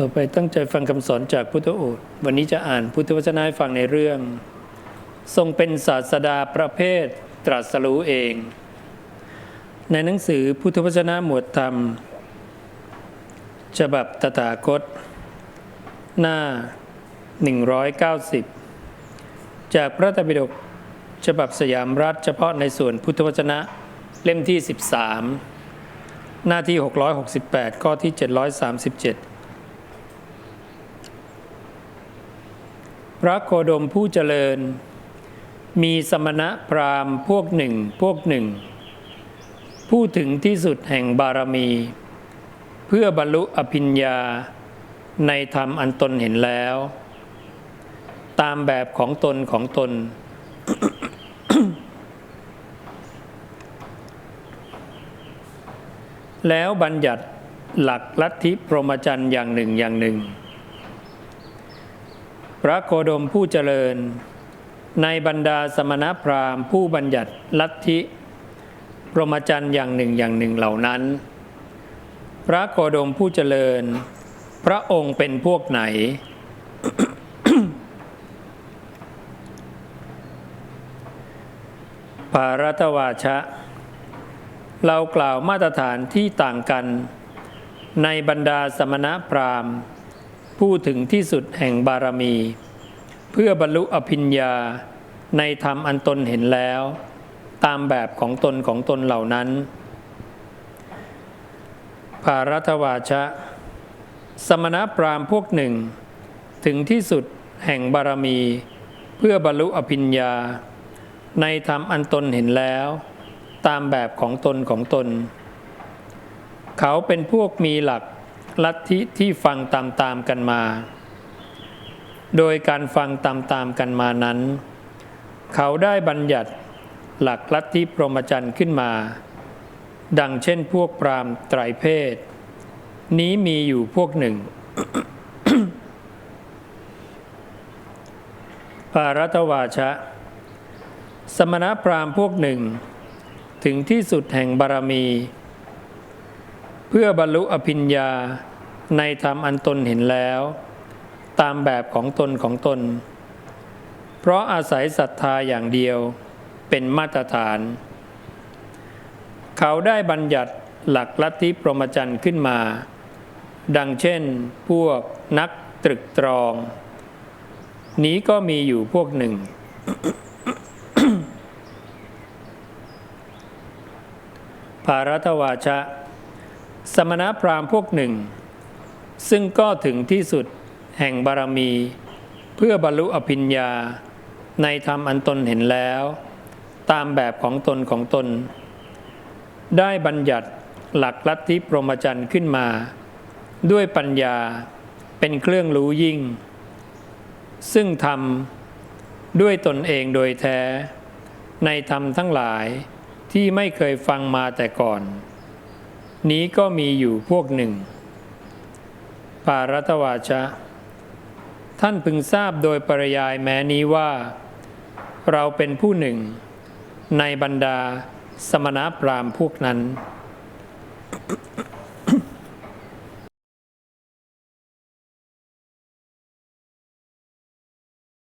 ต่อไปตั้งใจฟังคำสอนจากพุทธโอษฐ์วันนี้จะอ่านพุทธวจนะให้ฟังในเรื่อง ทรงเป็นศาสดาประเภทตรัสรู้เอง ในหนังสือพุทธวจนะหมวดธรรม ฉบับตถาคต หน้า 190 จากพระธรรมปิฎกฉบับสยามรัฐเฉพาะในส่วนพุทธวจนะเล่มที่ 13 หน้าที่ 668 ข้อที่ 737 พระโคดมผู้เจริญ มีสมณะพราหมณ์พวกหนึ่งพวกหนึ่ง ผู้ถึงที่สุดแห่งบารมี เพื่อบรรลุอภิญญาในธรรมอันตนเห็นแล้ว ตามแบบของตนของตน แล้วบัญญัติหลักลัทธิพรหมจรรย์อย่างหนึ่งอย่างหนึ่ง พระโคดมผู้เจริญ ในบรรดาสมณพราหมณ์ ผู้บัญญัติลัทธิพรหมจรรย์อย่างหนึ่งอย่างหนึ่งเหล่านั้น พระโคดมผู้เจริญ พระองค์เป็นพวกไหน ภารัตวาชะ เรากล่าวมาตรฐานที่ต่างกัน ในบรรดาสมณพราหมณ์ ผู้ถึงที่สุดแห่งบารมี เพื่อบรรลุอภิญญาในธรรมอันตนเห็นแล้ว ตามแบบของตนของตนเหล่านั้น ภารัตวาชะ สมณพราหมณ์พวกหนึ่ง ถึงที่สุดแห่งบารมี เพื่อบรรลุอภิญญา ในธรรมอันตนเห็นแล้ว ตามแบบของตนของตน เขาเป็นพวกมีหลัก ลัทธิที่ฟังตามๆกันมา โดยการฟังตามๆกันมานั้น เขาได้บัญญัติหลักลัทธิพรหมจรรย์ขึ้นมา ดังเช่นพวกปรามไตรเพศ นี้มีอยู่พวกหนึ่ง ปารัตวาชะ สมณพราหมณ์พวกหนึ่ง ถึงที่สุดแห่งบารมี เพื่อบรรลุอภิญญาในธรรมอันตนเห็นแล้ว ตามแบบของตนของตน เพราะอาศัยศรัทธาอย่างเดียวเป็นมาตรฐาน เขาได้บัญญัติหลักลัทธิพรมจรรย์ขึ้นมา ดังเช่นพวกนักตรึกตรอง นี้ก็มีอยู่พวกหนึ่ง ภารัตวาชะ สมณพราหมณ์พวกหนึ่ง ซึ่งก็ถึงที่สุดแห่งบารมี เพื่อบรรลุอภิญญา ในธรรมอันตนเห็นแล้ว ตามแบบของตนของตน ได้บัญญัติหลักลัทธิพรหมจรรย์ขึ้นมา ด้วยปัญญาเป็นเครื่องรู้ยิ่ง ซึ่งทำด้วยตนเองโดยแท้ ในธรรมทั้งหลายที่ไม่เคยฟังมาแต่ก่อน นี้ก็มีอยู่พวกหนึ่ง ปารัตวาชะท่านพึงทราบโดยปริยายแม้นี้ว่า เราเป็นผู้หนึ่ง ในบรรดาสมณพราหมณ์พวกนั้น